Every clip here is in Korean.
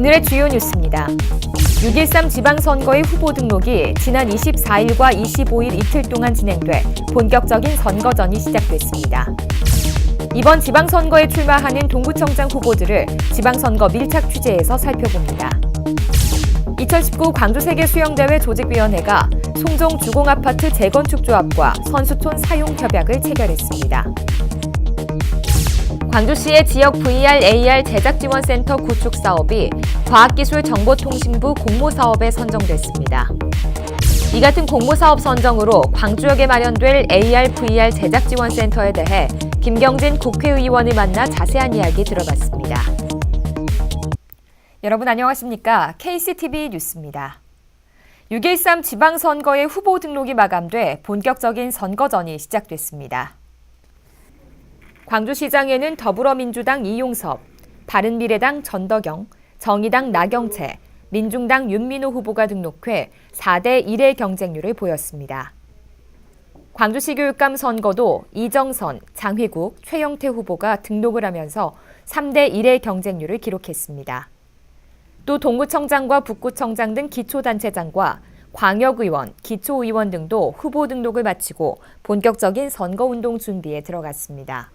오늘의 주요 뉴스입니다. 6.13 지방선거의 후보 등록이 지난 24일과 25일 이틀 동안 진행돼 본격적인 선거전이 시작됐습니다. 이번 지방선거에 출마하는 동구청장 후보들을 지방선거 밀착 취재에서 살펴봅니다. 2019 광주세계수영대회 조직위원회가 송정 주공아파트 재건축 조합과 선수촌 사용 협약을 체결했습니다. 광주시의 지역 VR, AR 제작 지원 센터 구축 사업이 과학기술정보통신부 공모 사업에 선정됐습니다. 이 같은 공모 사업 선정으로 광주역에 마련될 AR, VR 제작 지원 센터에 대해 김경진 국회의원을 만나 자세한 이야기 들어봤습니다. 여러분 안녕하십니까? KCTV 뉴스입니다. 6.13 지방선거의 후보 등록이 마감돼 본격적인 선거전이 시작됐습니다. 광주시장에는 더불어민주당 이용섭, 바른미래당 전덕영, 정의당 나경채, 민중당 윤민호 후보가 등록해 4대 1의 경쟁률을 보였습니다. 광주시 교육감 선거도 이정선, 장휘국, 최영태 후보가 등록을 하면서 3대 1의 경쟁률을 기록했습니다. 또 동구청장과 북구청장 등 기초단체장과 광역의원, 기초의원 등도 후보 등록을 마치고 본격적인 선거운동 준비에 들어갔습니다.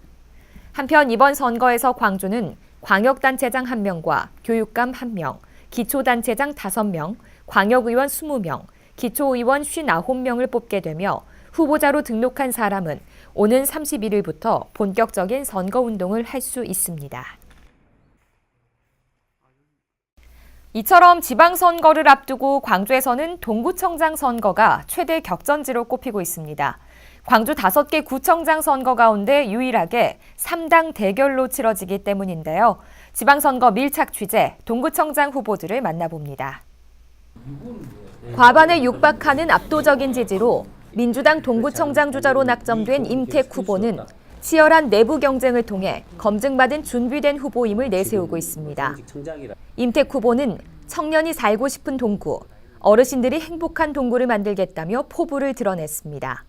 한편 이번 선거에서 광주는 광역단체장 1명과 교육감 1명, 기초단체장 5명, 광역의원 20명, 기초의원 59명을 뽑게 되며 후보자로 등록한 사람은 오는 31일부터 본격적인 선거운동을 할 수 있습니다. 이처럼 지방선거를 앞두고 광주에서는 동구청장 선거가 최대 격전지로 꼽히고 있습니다. 광주 다섯 개 구청장 선거 가운데 유일하게 3당 대결로 치러지기 때문인데요. 지방선거 밀착 취재 동구청장 후보들을 만나봅니다. 과반에 육박하는 압도적인 지지로 민주당 동구청장 주자로 낙점된 임택 후보는 치열한 내부 경쟁을 통해 검증받은 준비된 후보임을 내세우고 있습니다. 임택 후보는 청년이 살고 싶은 동구, 어르신들이 행복한 동구를 만들겠다며 포부를 드러냈습니다.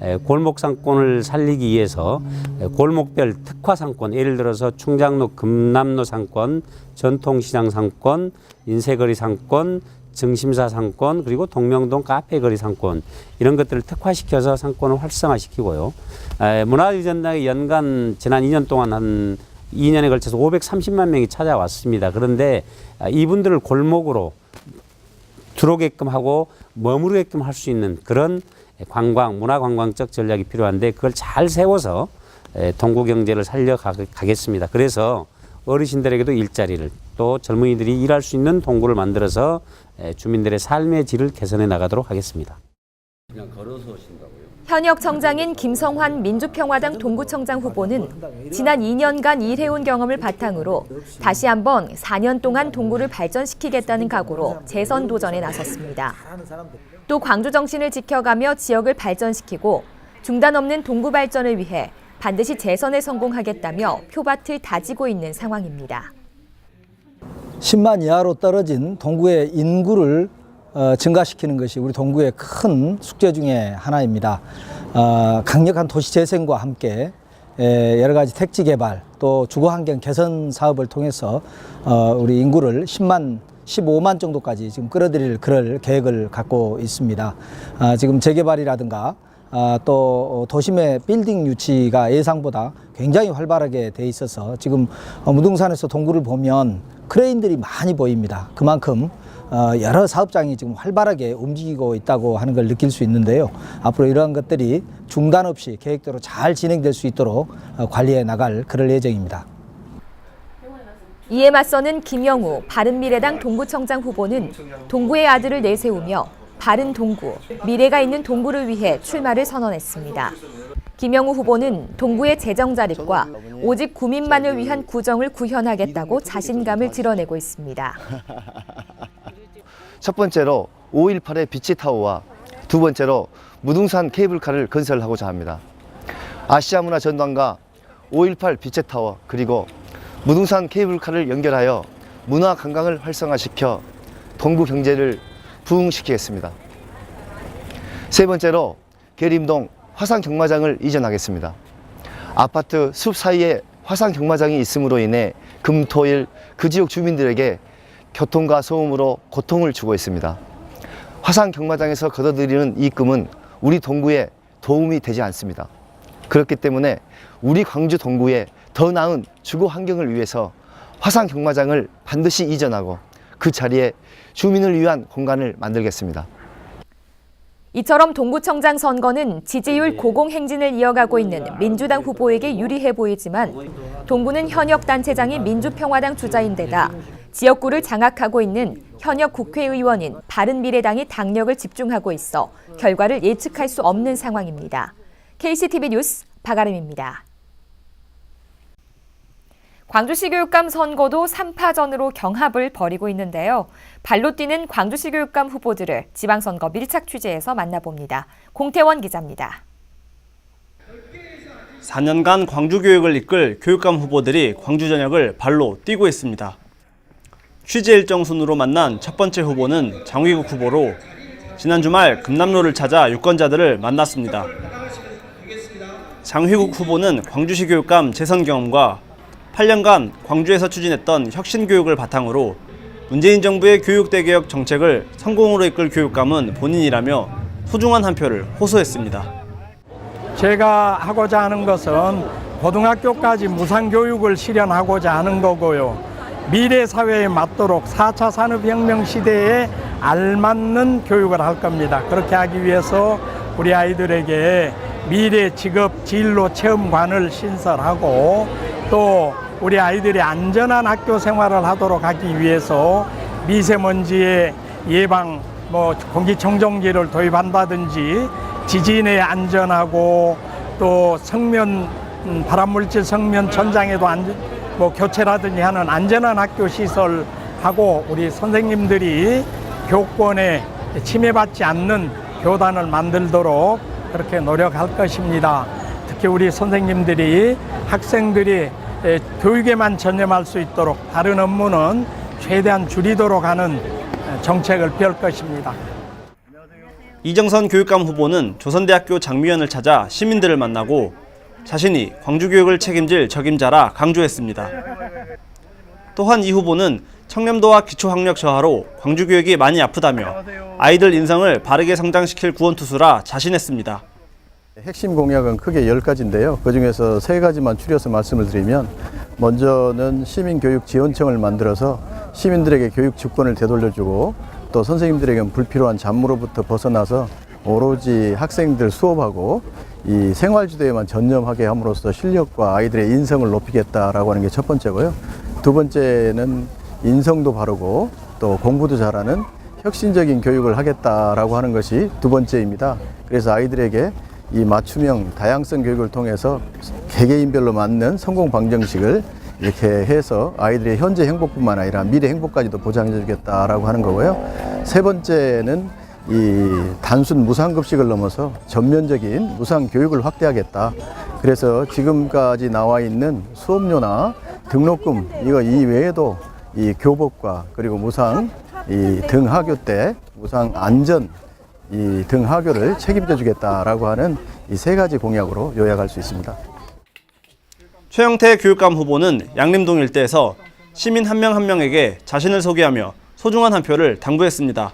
에, 골목 상권을 살리기 위해서 에, 골목별 특화 상권 예를 들어서 충장로 금남로 상권 전통시장 상권 인쇄거리 상권 증심사 상권 그리고 동명동 카페거리 상권 이런 것들을 특화시켜서 상권을 활성화시키고요. 에, 문화유전당에 연간 지난 2년 동안 한 2년에 걸쳐서 530만 명이 찾아왔습니다. 그런데 아, 이분들을 골목으로 들어오게끔 하고 머무르게끔 할 수 있는 그런 관광, 문화 관광적 전략이 필요한데 그걸 잘 세워서 에, 동구 경제를 살려가겠습니다. 그래서 어르신들에게도 일자리를 또 젊은이들이 일할 수 있는 동구를 만들어서 에, 주민들의 삶의 질을 개선해 나가도록 하겠습니다. 현역 청장인 김성환 민주평화당 동구청장 후보는 지난 2년간 일해온 경험을 바탕으로 다시 한번 4년 동안 동구를 발전시키겠다는 각오로 재선 도전에 나섰습니다. 또 광주 정신을 지켜가며 지역을 발전시키고 중단 없는 동구 발전을 위해 반드시 재선에 성공하겠다며 표밭을 다지고 있는 상황입니다. 10만 이하로 떨어진 동구의 인구를 어, 증가시키는 것이 우리 동구의 큰 숙제 중에 하나입니다. 어, 강력한 도시 재생과 함께 에, 여러 가지 택지 개발 또 주거 환경 개선 사업을 통해서 어, 우리 인구를 10만 15만 정도까지 지금 끌어들일 그럴 계획을 갖고 있습니다. 아, 지금 재개발이라든가 아, 또 도심의 빌딩 유치가 예상보다 굉장히 활발하게 돼 있어서 지금 어, 무등산에서 동구를 보면 크레인들이 많이 보입니다. 그만큼 어, 여러 사업장이 지금 활발하게 움직이고 있다고 하는 걸 느낄 수 있는데요. 앞으로 이러한 것들이 중단 없이 계획대로 잘 진행될 수 있도록 어, 관리해 나갈 그럴 예정입니다. 이에 맞서는 김영우 바른미래당 동구청장 후보는 동구의 아들을 내세우며 바른 동구, 미래가 있는 동구를 위해 출마를 선언했습니다. 김영우 후보는 동구의 재정 자립과 오직 구민만을 위한 구정을 구현하겠다고 자신감을 드러내고 있습니다. 첫 번째로 5.18의 비치 타워와 두 번째로 무등산 케이블카를 건설하고자 합니다. 아시아 문화 전당과 5.18 비치 타워 그리고 무등산 케이블카를 연결하여 문화 관광을 활성화시켜 동구 경제를 부흥시키겠습니다. 세 번째로 계림동 화상 경마장을 이전하겠습니다. 아파트 숲 사이에 화상 경마장이 있음으로 인해 금, 토, 일 그 지역 주민들에게 교통과 소음으로 고통을 주고 있습니다. 화산 경마장에서 걷어들이는 이익금은 우리 동구에 도움이 되지 않습니다. 그렇기 때문에 우리 광주 동구에 더 나은 주거 환경을 위해서 화산 경마장을 반드시 이전하고 그 자리에 주민을 위한 공간을 만들겠습니다. 이처럼 동구청장 선거는 지지율 고공행진을 이어가고 있는 민주당 후보에게 유리해 보이지만 동구는 현역 단체장이 민주평화당 주자인데다 지역구를 장악하고 있는 현역 국회의원인 바른미래당이 당력을 집중하고 있어 결과를 예측할 수 없는 상황입니다. KCTV 뉴스 박아름입니다. 광주시 교육감 선거도 3파전으로 경합을 벌이고 있는데요. 발로 뛰는 광주시 교육감 후보들을 지방선거 밀착 취재해서 만나봅니다. 공태원 기자입니다. 4년간 광주 교육을 이끌 교육감 후보들이 광주 전역을 발로 뛰고 있습니다. 취재 일정 순으로 만난 첫 번째 후보는 장위국 후보로 지난 주말 금남로를 찾아 유권자들을 만났습니다. 장휘국 후보는 광주시 교육감 재선 경험과 8년간 광주에서 추진했던 혁신 교육을 바탕으로 문재인 정부의 교육 대개혁 정책을 성공으로 이끌 교육감은 본인이라며 소중한 한 표를 호소했습니다. 제가 하고자 하는 것은 고등학교까지 무상교육을 실현하고자 하는 거고요. 미래 사회에 맞도록 4차 산업혁명 시대에 알맞는 교육을 할 겁니다. 그렇게 하기 위해서 우리 아이들에게 미래 직업 진로 체험관을 신설하고 또 우리 아이들이 안전한 학교 생활을 하도록 하기 위해서 미세먼지의 예방 뭐 공기청정기를 도입한다든지 지진에 안전하고 또 성면 음, 발암물질 성면 천장에도 안전, 뭐 교체라든지 하는 안전한 학교 시설하고 우리 선생님들이 교권에 침해받지 않는 교단을 만들도록 그렇게 노력할 것입니다. 특히 우리 선생님들이 학생들이 에, 교육에만 전념할 수 있도록 다른 업무는 최대한 줄이도록 하는 에, 정책을 펼 것입니다. 이정선 교육감 후보는 조선대학교 장미연을 찾아 시민들을 만나고 자신이 광주교육을 책임질 적임자라 강조했습니다. 또한 이 후보는 청렴도와 기초학력 저하로 광주교육이 많이 아프다며 아이들 인성을 바르게 성장시킬 구원투수라 자신했습니다. 핵심 공약은 크게 10가지인데요. 그중에서 3가지만 추려서 말씀을 드리면 먼저는 시민교육지원청을 만들어서 시민들에게 교육 주권을 되돌려주고 또 선생님들에게는 불필요한 잡무로부터 벗어나서 오로지 학생들 수업하고 이 생활지도에만 전념하게 함으로써 실력과 아이들의 인성을 높이겠다라고 하는 게 첫 번째고요. 두 번째는 인성도 바르고 또 공부도 잘하는 혁신적인 교육을 하겠다라고 하는 것이 두 번째입니다. 그래서 아이들에게 이 맞춤형 다양성 교육을 통해서 개개인별로 맞는 성공 방정식을 이렇게 해서 아이들의 현재 행복뿐만 아니라 미래 행복까지도 보장해 주겠다라고 하는 거고요. 세 번째는 이 단순 무상급식을 넘어서 전면적인 무상 교육을 확대하겠다. 그래서 지금까지 나와 있는 수업료나 등록금 이거 이외에도 이 교복과 그리고 무상 이 등하교 때 무상 안전 이 등하교를 책임져 주겠다라고 하는 이 세 가지 공약으로 요약할 수 있습니다. 최영태 교육감 후보는 양림동 일대에서 시민 한 명 한 명에게 자신을 소개하며 소중한 한 표를 당부했습니다.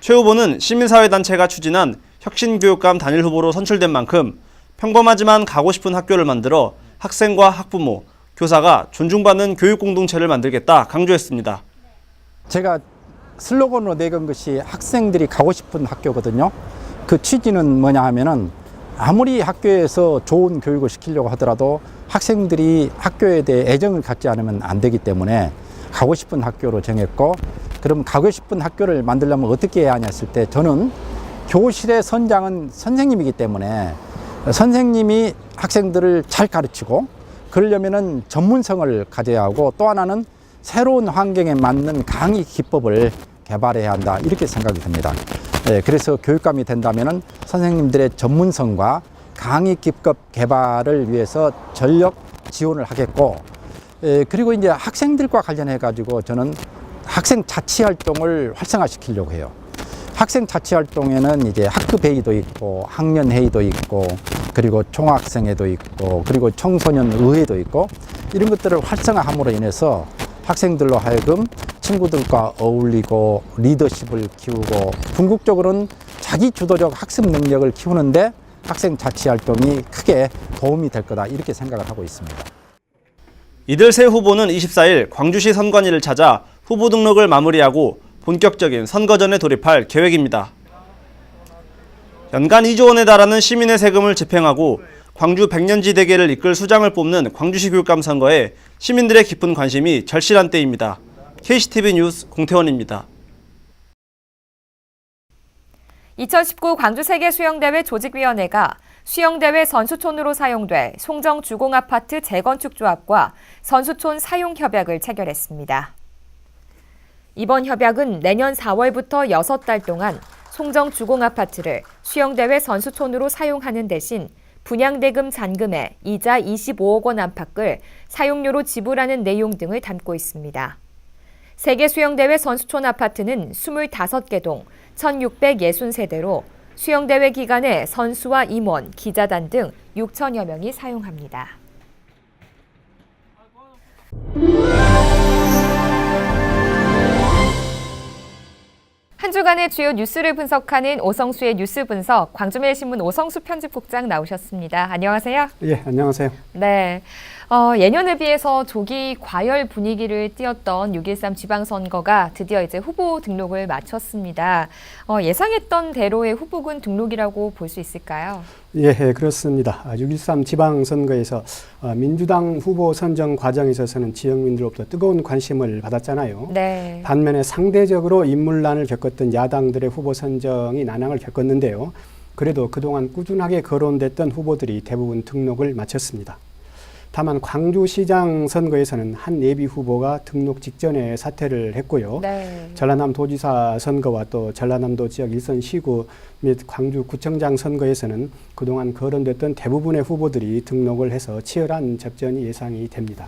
최 후보는 시민사회단체가 추진한 혁신교육감 단일 후보로 선출된 만큼 평범하지만 가고 싶은 학교를 만들어 학생과 학부모, 교사가 존중받는 교육 공동체를 만들겠다 강조했습니다. 제가 슬로건으로 내건 것이 학생들이 가고 싶은 학교거든요. 그 취지는 뭐냐 하면은 아무리 학교에서 좋은 교육을 시키려고 하더라도 학생들이 학교에 대해 애정을 갖지 않으면 안 되기 때문에 가고 싶은 학교로 정했고 그럼 가고 싶은 학교를 만들려면 어떻게 해야 하냐 했을 때 저는 교실의 선장은 선생님이기 때문에 선생님이 학생들을 잘 가르치고 그러려면은 전문성을 가져야 하고 또 하나는 새로운 환경에 맞는 강의 기법을 개발해야 한다 이렇게 생각이 듭니다. 예, 그래서 교육감이 된다면은 선생님들의 전문성과 강의 기법 개발을 위해서 전력 지원을 하겠고, 예, 그리고 이제 학생들과 관련해 가지고 저는 학생 자치 활동을 활성화시키려고 해요. 학생 자치 활동에는 이제 학급 회의도 있고 학년 회의도 있고 그리고 총학생회도 있고 그리고 청소년 의회도 있고 이런 것들을 활성화함으로 인해서 학생들로 하여금 친구들과 어울리고 리더십을 키우고 궁극적으로는 자기 주도적 학습 능력을 키우는데 학생 자치 활동이 크게 도움이 될 거다 이렇게 생각을 하고 있습니다. 이들 세 후보는 24일 광주시 선관위를 찾아 후보 등록을 마무리하고 본격적인 선거전에 돌입할 계획입니다. 연간 2조 원에 달하는 시민의 세금을 집행하고 광주 백년지 대계를 이끌 수장을 뽑는 광주시 교육감 선거에 시민들의 깊은 관심이 절실한 때입니다. KCTV 뉴스 공태원입니다. 2019 광주 세계 수영대회 조직위원회가 수영대회 선수촌으로 사용될 송정 주공 아파트 재건축 조합과 선수촌 사용 협약을 체결했습니다. 이번 협약은 내년 4월부터 6달 동안 송정 주공 아파트를 수영대회 선수촌으로 사용하는 대신 분양대금 잔금에 이자 25억 원 안팎을 사용료로 지불하는 내용 등을 담고 있습니다. 세계 수영대회 선수촌 아파트는 25개 동 1660세대로 수영대회 기간에 선수와 임원, 기자단 등 6천여 명이 사용합니다. 한 주간의 주요 뉴스를 분석하는 오성수의 뉴스 분석, 광주매일신문 오성수 편집국장 나오셨습니다. 안녕하세요. 예, 안녕하세요. 네. 어, 예년에 비해서 조기 과열 분위기를 띄었던 6.13 지방선거가 드디어 이제 후보 등록을 마쳤습니다. 어, 예상했던 대로의 후보군 등록이라고 볼 수 있을까요? 예, 예, 그렇습니다. 6.13 지방선거에서 어, 민주당 후보 선정 과정에 있어서는 지역민들로부터 뜨거운 관심을 받았잖아요. 네. 반면에 상대적으로 인물난을 겪었던 야당들의 후보 선정이 난항을 겪었는데요. 그래도 그동안 꾸준하게 거론됐던 후보들이 대부분 등록을 마쳤습니다. 다만 광주시장 선거에서는 한 예비 후보가 등록 직전에 사퇴를 했고요. 네. 전라남 도지사 선거와 또 전라남도 지역 일선 시구 및 광주 구청장 선거에서는 그동안 거론됐던 대부분의 후보들이 등록을 해서 치열한 접전이 예상이 됩니다.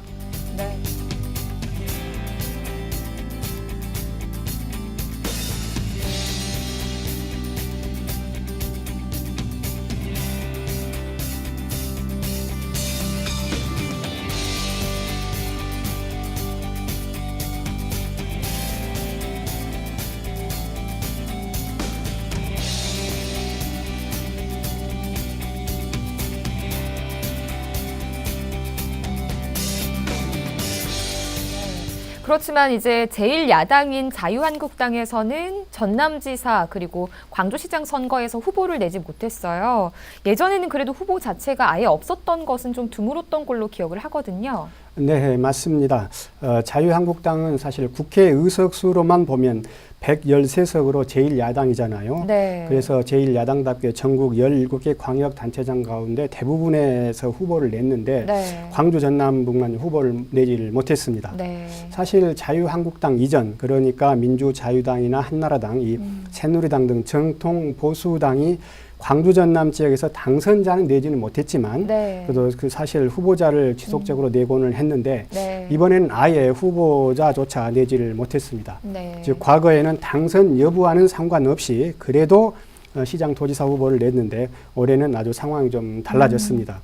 그렇지만 이제 제일 야당인 자유한국당에서는 전남지사 그리고 광주시장 선거에서 후보를 내지 못했어요. 예전에는 그래도 후보 자체가 아예 없었던 것은 좀 드물었던 걸로 기억을 하거든요. 네, 맞습니다. 어, 자유한국당은 사실 국회 의석수로만 보면 113석으로 제일 야당이잖아요. 네. 그래서 제일 야당답게 전국 17개 광역단체장 가운데 대부분에서 후보를 냈는데 네. 광주 전남북만 후보를 내지를 못했습니다. 네. 사실 자유한국당 이전 그러니까 민주자유당이나 한나라당, 이 음. 새누리당 등 정통 보수당이 광주 전남 지역에서 당선자는 내지는 못했지만 네. 그래도 그 사실 후보자를 지속적으로 내고는 했는데 네. 이번에는 아예 후보자조차 내지를 못했습니다. 네. 즉 과거에는 당선 여부와는 상관없이 그래도 어, 시장 도지사 후보를 냈는데 올해는 아주 상황이 좀 달라졌습니다.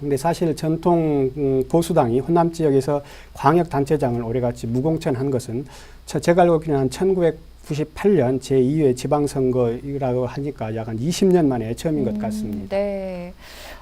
근데 사실 전통 음, 보수당이 호남 지역에서 광역 단체장을 올해같이 무공천한 것은 저- 제가 알고 있기는 한 1998년 제2회 지방선거라고 하니까 약 한 20년 만에 처음인 것 같습니다. 네.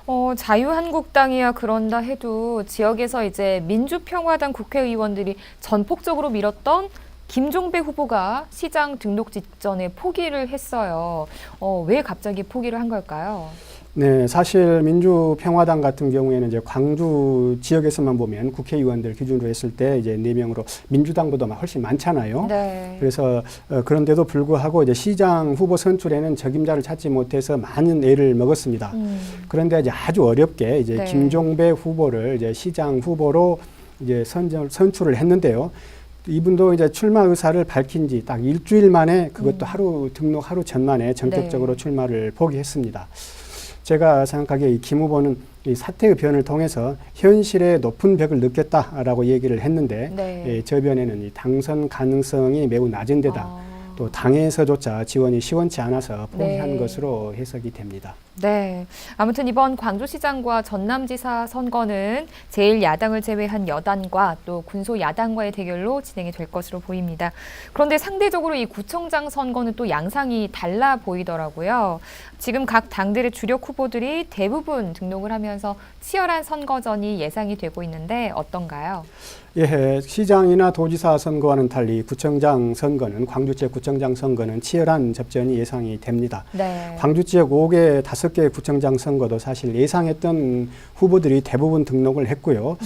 어, 자유한국당이야 그런다 해도 지역에서 이제 민주평화당 국회의원들이 전폭적으로 밀었던 김종배 후보가 시장 등록 직전에 포기를 했어요. 어, 왜 갑자기 포기를 한 걸까요? 네, 사실 민주평화당 같은 경우에는 이제 광주 지역에서만 보면 국회의원들 기준으로 했을 때 이제 네 명으로 민주당보다 훨씬 많잖아요. 네. 그래서 어, 그런데도 불구하고 이제 시장 후보 선출에는 적임자를 찾지 못해서 많은 애를 먹었습니다. 음, 그런데 이제 아주 어렵게 이제 네. 김종배 후보를 이제 시장 후보로 이제 선정 선출을 했는데요. 이분도 이제 출마 의사를 밝힌 지 딱 일주일 만에 그것도 하루 등록 하루 전만에 전격적으로 음. 네. 출마를 포기했습니다. 제가 생각하기에 이 김 후보는 이 사태의 변을 통해서 현실의 높은 벽을 느꼈다라고 얘기를 했는데 네. 예, 저변에는 이 당선 가능성이 매우 낮은 데다 아. 또 당에서조차 지원이 시원치 않아서 포기한 네. 것으로 해석이 됩니다. 네. 아무튼 이번 광주시장과 전남지사 선거는 제1야당을 제외한 여당과 또 군소 야당과의 대결로 진행이 될 것으로 보입니다. 그런데 상대적으로 이 구청장 선거는 또 양상이 달라 보이더라고요. 지금 각 당들의 주력 후보들이 대부분 등록을 하면서 치열한 선거전이 예상이 되고 있는데 어떤가요? 예, 시장이나 도지사 선거와는 달리 구청장 선거는 광주 지역 구청장 선거는 치열한 접전이 예상이 됩니다. 네. 광주 지역 5개, 5개 구청장 선거도 사실 예상했던 후보들이 대부분 등록을 했고요.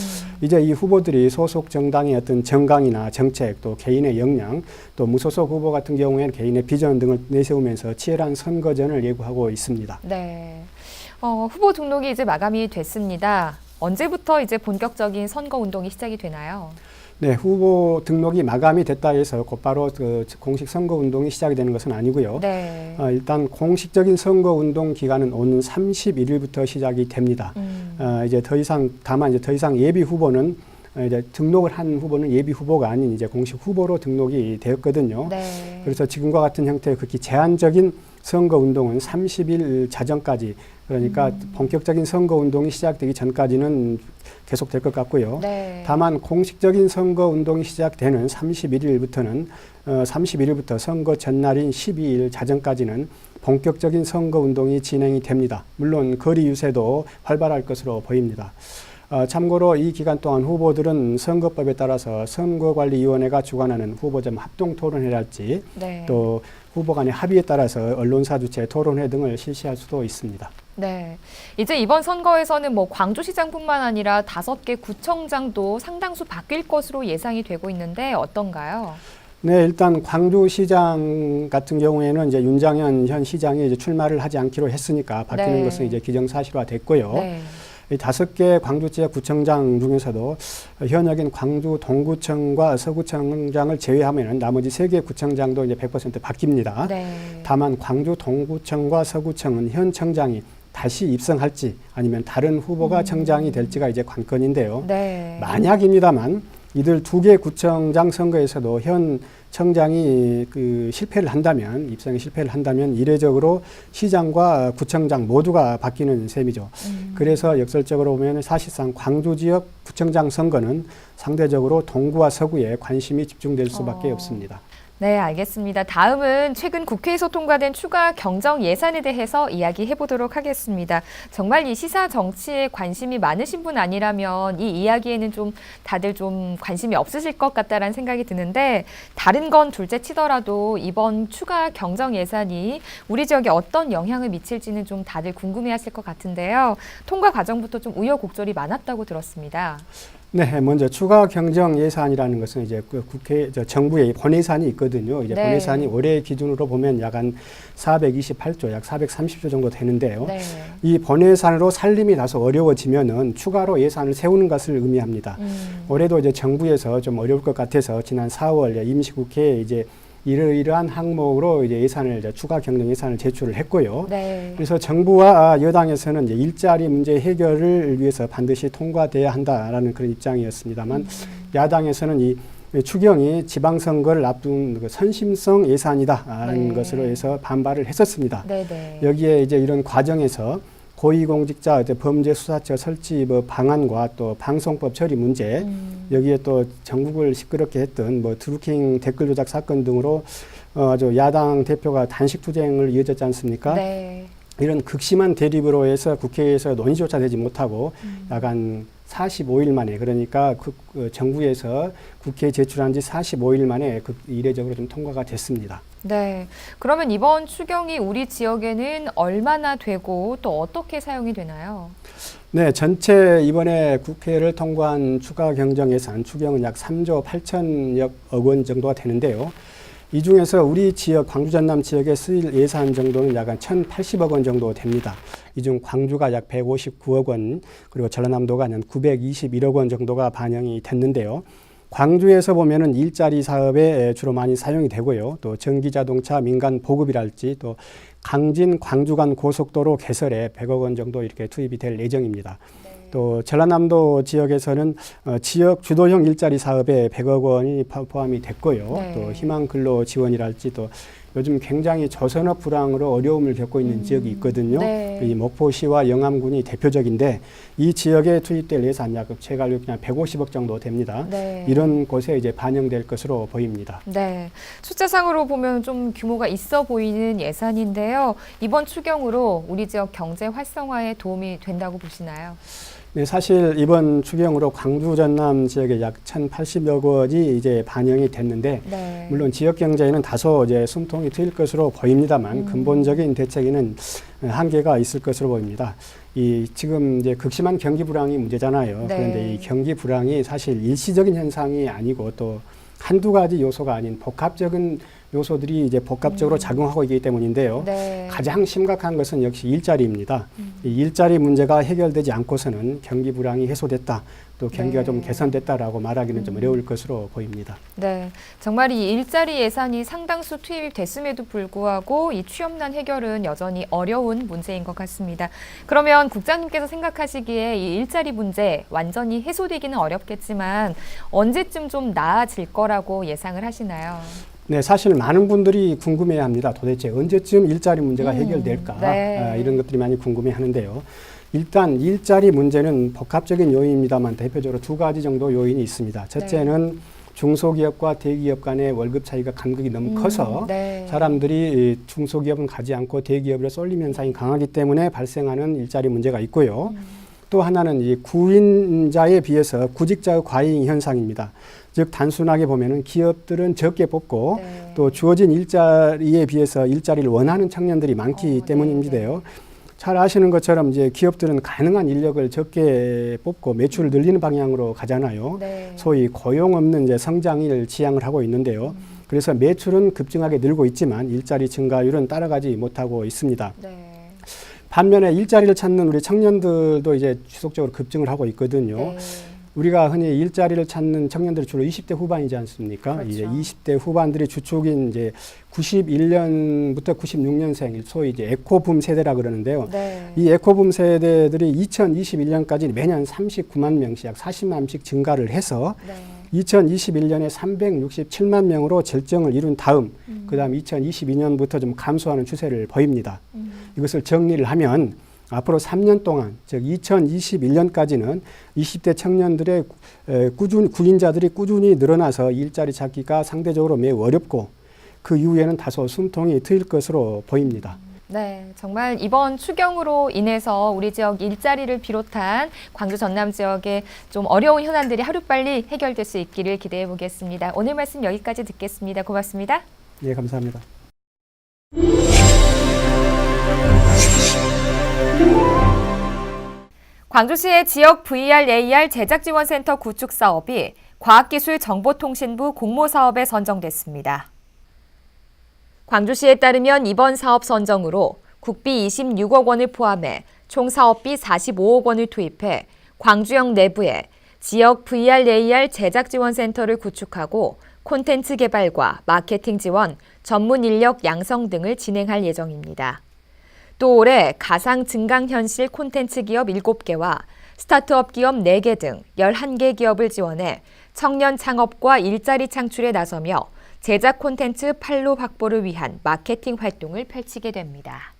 이제 이 후보들이 소속 정당의 어떤 정강이나 정책, 또 개인의 역량, 또 무소속 후보 같은 경우에는 개인의 비전 등을 내세우면서 치열한 선거전을 예고하고 있습니다. 네. 어, 후보 등록이 이제 마감이 됐습니다. 언제부터 이제 본격적인 선거 운동이 시작이 되나요? 네, 후보 등록이 마감이 됐다 해서 곧바로 그 공식 선거 운동이 시작이 되는 것은 아니고요. 네. 어, 일단 공식적인 선거 운동 기간은 오는 31일부터 시작이 됩니다. 음. 어, 이제 더 이상 다만 이제 더 이상 예비 후보는 어, 이제 등록을 한 후보는 예비 후보가 아닌 이제 공식 후보로 등록이 되었거든요. 네. 그래서 지금과 같은 형태의 극히 제한적인 선거 운동은 30일 자정까지 그러니까 음. 본격적인 선거 운동이 시작되기 전까지는 계속될 것 같고요. 네. 다만 공식적인 선거 운동이 시작되는 31일부터는 어, 31일부터 선거 전날인 12일 자정까지는 본격적인 선거 운동이 진행이 됩니다. 물론 거리 유세도 활발할 것으로 보입니다. 어, 참고로 이 기간 동안 후보들은 선거법에 따라서 선거관리위원회가 주관하는 후보점 합동 토론회랄지 네. 또 후보 간의 합의에 따라서 언론사 주최 토론회 등을 실시할 수도 있습니다. 네. 이제 이번 선거에서는 뭐 광주시장뿐만 아니라 다섯 개 구청장도 상당수 바뀔 것으로 예상이 되고 있는데 어떤가요? 네, 일단 광주시장 같은 경우에는 이제 윤장현 현 시장이 이제 출마를 하지 않기로 했으니까 바뀌는 네. 것은 이제 기정사실화 됐고요. 네. 이 다섯 개 광주 지역 구청장 중에서도 현역인 광주 동구청과 서구청장을 제외하면은 나머지 세 개 구청장도 이제 100% 바뀝니다. 네. 다만 광주 동구청과 서구청은 현 청장이 다시 입성할지 아니면 다른 후보가 청장이 될지가 이제 관건인데요. 음. 네. 만약입니다만 이들 두 개 구청장 선거에서도 현 청장이 그 실패를 한다면 입성에 실패를 한다면 이례적으로 시장과 구청장 모두가 바뀌는 셈이죠. 음. 그래서 역설적으로 보면 사실상 광주 지역 구청장 선거는 상대적으로 동구와 서구에 관심이 집중될 수밖에 어. 없습니다. 네, 알겠습니다. 다음은 최근 국회에서 통과된 추가 경정 예산에 대해서 이야기해 보도록 하겠습니다. 정말 이 시사 정치에 관심이 많으신 분 아니라면 이 이야기에는 좀 다들 좀 관심이 없으실 것 같다라는 생각이 드는데 다른 건 둘째 치더라도 이번 추가 경정 예산이 우리 지역에 어떤 영향을 미칠지는 좀 다들 궁금해 하실 것 같은데요. 통과 과정부터 좀 우여곡절이 많았다고 들었습니다. 네, 먼저 추가 경정 예산이라는 것은 이제 그 국회 저 정부의 본예산이 있거든요. 이제 네. 본예산이 올해 기준으로 보면 약 한 428조, 약 430조 정도 되는데요. 네. 이 본예산으로 살림이 다소 어려워지면은 추가로 예산을 세우는 것을 의미합니다. 음. 올해도 이제 정부에서 좀 어려울 것 같아서 지난 4월 임시국회에 이제 이러이러한 항목으로 이제 예산을 이제 추가 경정 예산을 제출을 했고요. 네. 그래서 정부와 여당에서는 이제 일자리 문제 해결을 위해서 반드시 통과돼야 한다라는 그런 입장이었습니다만 야당에서는 이 추경이 지방선거를 앞둔 그 선심성 예산이다라는 네. 것으로 해서 반발을 했었습니다. 네, 네. 여기에 이제 이런 과정에서 고위공직자 이제 범죄수사처 설치 뭐 방안과 또 방송법 처리 문제 음. 여기에 또 전국을 시끄럽게 했던 뭐 드루킹 댓글 조작 사건 등으로 어, 아주 야당 대표가 단식 투쟁을 이어졌지 않습니까? 네. 이런 극심한 대립으로 해서 국회에서 논의조차 되지 못하고 음. 약간 45일 만에 그러니까 그, 그 정부에서 국회에 제출한 지 45일 만에 그 이례적으로 좀 통과가 됐습니다. 네. 그러면 이번 추경이 우리 지역에는 얼마나 되고 또 어떻게 사용이 되나요? 네, 전체 이번에 국회를 통과한 추가 경정 예산 추경은 약 3조 8천억 원 정도가 되는데요. 이 중에서 우리 지역 광주 전남 지역에 쓰일 예산 정도는 약 한 1,080억 원 정도 됩니다. 이 중 광주가 약 159억 원, 그리고 전라남도가 한 921억 원 정도가 반영이 됐는데요. 광주에서 보면은 일자리 사업에 주로 많이 사용이 되고요. 또 전기 자동차 민간 보급이랄지 또 강진 광주 간 고속도로 개설에 100억 원 정도 이렇게 투입이 될 예정입니다. 또 전라남도 지역에서는 어, 지역 주도형 일자리 사업에 100억 원이 포- 포함이 됐고요. 네. 또 희망 근로 지원이랄지 또 요즘 굉장히 저산업 불황으로 어려움을 겪고 있는 지역이 있거든요. 네. 이 목포시와 영암군이 대표적인데 이 지역에 투입될 예산 약 제가 알기로 그냥 150억 정도 됩니다. 네. 이런 곳에 이제 반영될 것으로 보입니다. 네. 숫자상으로 보면 좀 규모가 있어 보이는 예산인데요. 이번 추경으로 우리 지역 경제 활성화에 도움이 된다고 보시나요? 네, 사실 이번 추경으로 광주 전남 지역에 약 1,080여 원이 이제 반영이 됐는데 네. 물론 지역 경제에는 다소 이제 숨통이 트일 것으로 보입니다만 근본적인 대책에는 한계가 있을 것으로 보입니다. 이 지금 이제 극심한 경기 불황이 문제잖아요. 네. 그런데 이 경기 불황이 사실 일시적인 현상이 아니고 또 한두 가지 요소가 아닌 복합적인 요소들이 이제 복합적으로 작용하고 있기 때문인데요. 네. 가장 심각한 것은 역시 일자리입니다. 이 일자리 문제가 해결되지 않고서는 경기 불황이 해소됐다, 또 경기가 네. 좀 개선됐다라고 말하기는 좀 어려울 것으로 보입니다. 네, 정말 이 일자리 예산이 상당수 투입됐음에도 불구하고 이 취업난 해결은 여전히 어려운 문제인 것 같습니다. 그러면 국장님께서 생각하시기에 이 일자리 문제 완전히 해소되기는 어렵겠지만 언제쯤 좀 나아질 거라고 예상을 하시나요? 네, 사실 많은 분들이 궁금해 합니다. 도대체 언제쯤 일자리 문제가 음, 해결될까? 네. 아, 이런 것들이 많이 궁금해 하는데요. 일단 일자리 문제는 복합적인 요인입니다만 대표적으로 두 가지 정도 요인이 있습니다. 첫째는 중소기업과 대기업 간의 월급 차이가 간극이 너무 음, 커서 네. 사람들이 이 중소기업은 가지 않고 대기업으로 쏠림 현상이 강하기 때문에 발생하는 일자리 문제가 있고요. 또 하나는 이 구인자에 비해서 구직자의 과잉 현상입니다. 즉 단순하게 보면은 기업들은 적게 뽑고 네. 또 주어진 일자리에 비해서 일자리를 원하는 청년들이 많기 어, 때문인데요. 잘 아시는 것처럼 이제 기업들은 가능한 인력을 적게 뽑고 매출을 늘리는 방향으로 가잖아요. 네. 소위 고용 없는 이제 성장을 지향을 하고 있는데요. 그래서 매출은 급증하게 늘고 있지만 일자리 증가율은 따라가지 못하고 있습니다. 네. 반면에 일자리를 찾는 우리 청년들도 이제 지속적으로 급증을 하고 있거든요. 네. 우리가 흔히 일자리를 찾는 청년들이 주로 20대 후반이지 않습니까? 그렇죠. 이제 20대 후반들이 주축인 이제 91년부터 96년생 소위 이제 에코붐 세대라 그러는데요. 네. 이 에코붐 세대들이 2021년까지 매년 39만 명씩 약 40만씩 증가를 해서 네. 2021년에 367만 명으로 절정을 이룬 다음 그다음 2022년부터 좀 감소하는 추세를 보입니다. 이것을 정리를 하면 앞으로 3년 동안 즉 2021년까지는 20대 청년들의 에, 꾸준 구인자들이 꾸준히 늘어나서 일자리 찾기가 상대적으로 매우 어렵고 그 이후에는 다소 숨통이 트일 것으로 보입니다. 네, 정말 이번 추경으로 인해서 우리 지역 일자리를 비롯한 광주 전남 지역의 좀 어려운 현안들이 하루빨리 해결될 수 있기를 기대해 보겠습니다. 오늘 말씀 여기까지 듣겠습니다. 고맙습니다. 예, 감사합니다. 광주시의 지역 VR, AR 제작 지원 센터 구축 사업이 과학기술정보통신부 공모 사업에 선정됐습니다. 광주시에 따르면 이번 사업 선정으로 국비 26억 원을 포함해 총 사업비 45억 원을 투입해 광주역 내부에 지역 VR, AR 제작 지원 센터를 구축하고 콘텐츠 개발과 마케팅 지원, 전문 인력 양성 등을 진행할 예정입니다. 또 올해 가상 증강현실 콘텐츠 기업 7개와 스타트업 기업 4개 등 11개 기업을 지원해 청년 창업과 일자리 창출에 나서며 제작 콘텐츠 판로 확보를 위한 마케팅 활동을 펼치게 됩니다.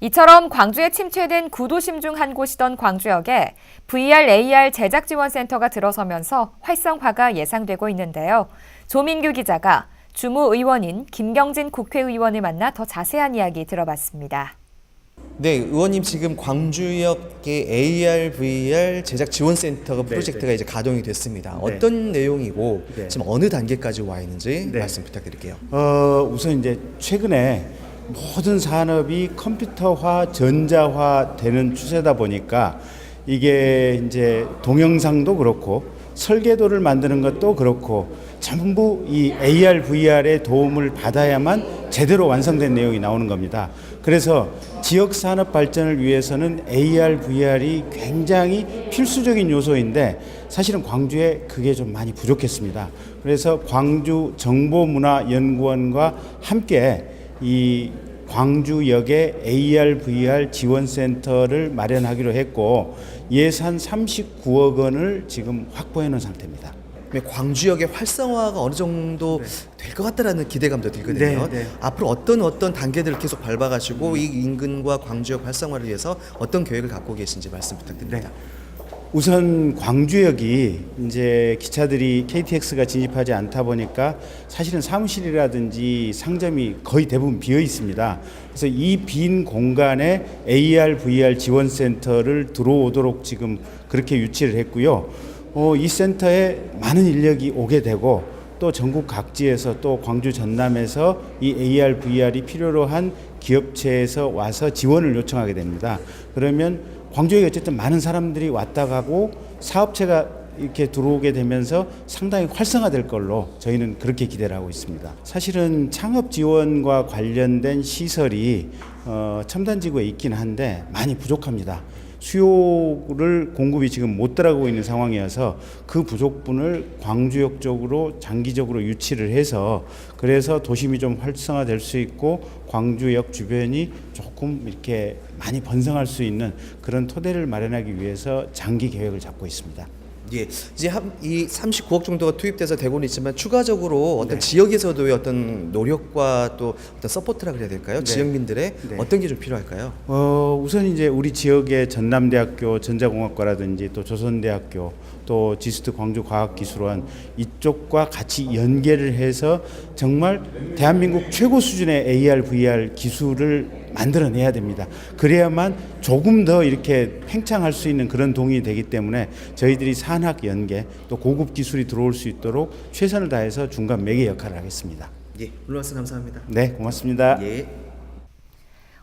이처럼 광주에 침체된 구도심 중 한 곳이던 광주역에 VR, AR 제작 지원 센터가 들어서면서 활성화가 예상되고 있는데요. 조민규 기자가 주무 의원인 김경진 국회의원을 만나 더 자세한 이야기 들어봤습니다. 네, 의원님 지금 광주역의 AR, VR 제작 지원 센터가 프로젝트가 이제 가동이 됐습니다. 어떤 내용이고 네. 지금 어느 단계까지 와 있는지 네. 말씀 부탁드릴게요. 어, 우선 이제 최근에 모든 산업이 컴퓨터화, 전자화 되는 추세다 보니까 이게 이제 동영상도 그렇고 설계도를 만드는 것도 그렇고 전부 이 AR, VR의 도움을 받아야만 제대로 완성된 내용이 나오는 겁니다. 그래서 지역 산업 발전을 위해서는 AR, VR이 굉장히 필수적인 요소인데 사실은 광주에 그게 좀 많이 부족했습니다. 그래서 광주 정보문화연구원과 함께 이 광주역에 AR, VR 지원센터를 마련하기로 했고 예산 39억 원을 지금 확보해 놓은 상태입니다. 그다음에 광주역의 활성화가 어느 정도 될것 같다라는 기대감도 들거든요. 네, 네. 앞으로 어떤 어떤 단계들을 계속 밟아가지고 이 인근과 광주역 활성화를 위해서 어떤 계획을 갖고 계신지 말씀 부탁드립니다. 우선 광주역이 이제 기차들이 KTX가 진입하지 않다 보니까 사실은 사무실이라든지 상점이 거의 대부분 비어 있습니다. 그래서 이 빈 공간에 AR, VR 지원 센터를 들어오도록 지금 그렇게 유치를 했고요. 어, 이 센터에 많은 인력이 오게 되고 또 전국 각지에서 또 광주 전남에서 이 AR, VR이 필요로 한 기업체에서 와서 지원을 요청하게 됩니다. 그러면 광주에 어쨌든 많은 사람들이 왔다 가고 사업체가 이렇게 들어오게 되면서 상당히 활성화될 걸로 저희는 그렇게 기대를 하고 있습니다. 사실은 창업 지원과 관련된 시설이 어, 첨단지구에 있긴 한데 많이 부족합니다. 수요를 공급이 지금 못 따라가고 있는 상황이어서 그 부족분을 광주역 쪽으로 장기적으로 유치를 해서 그래서 도심이 좀 활성화될 수 있고 광주역 주변이 조금 이렇게 많이 번성할 수 있는 그런 토대를 마련하기 위해서 장기 계획을 잡고 있습니다. 예, 이제 한, 이 39억 정도가 투입돼서 되고는 있지만 추가적으로 어떤 지역에서도의 어떤 노력과 또 어떤 서포트라 그래야 될까요? 지역민들의 네. 어떤 게 좀 필요할까요? 어, 우선 이제 우리 지역의 전남대학교 전자공학과라든지 또 조선대학교 또 지스트 광주과학기술원 이쪽과 같이 연계를 해서 정말 대한민국 최고 수준의 AR, VR 기술을 만들어내야 됩니다. 그래야만 조금 더 이렇게 팽창할 수 있는 그런 동이 되기 때문에 저희들이 산학 연계 또 고급 기술이 들어올 수 있도록 최선을 다해서 중간 매개 역할을 하겠습니다. 예, 오늘 말씀 감사합니다. 네, 고맙습니다. 예.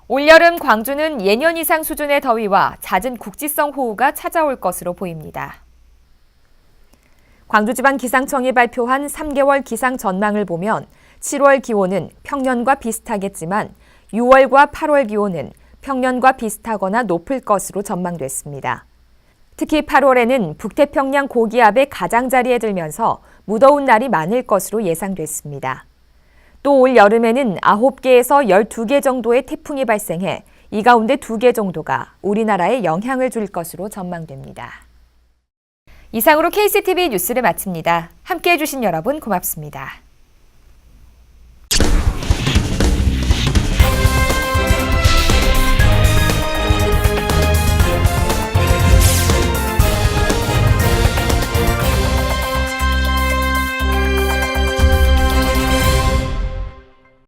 올여름 광주는 예년 이상 수준의 더위와 잦은 국지성 호우가 찾아올 것으로 보입니다. 광주지방기상청이 발표한 3개월 기상 전망을 보면 7월 기온은 평년과 비슷하겠지만 6월과 8월 기온은 평년과 비슷하거나 높을 것으로 전망됐습니다. 특히 8월에는 북태평양 고기압의 가장자리에 들면서 무더운 날이 많을 것으로 예상됐습니다. 또 올 여름에는 9개에서 12개 정도의 태풍이 발생해 이 가운데 2개 정도가 우리나라에 영향을 줄 것으로 전망됩니다. 이상으로 KCTV 뉴스를 마칩니다. 함께 해 주신 여러분 고맙습니다.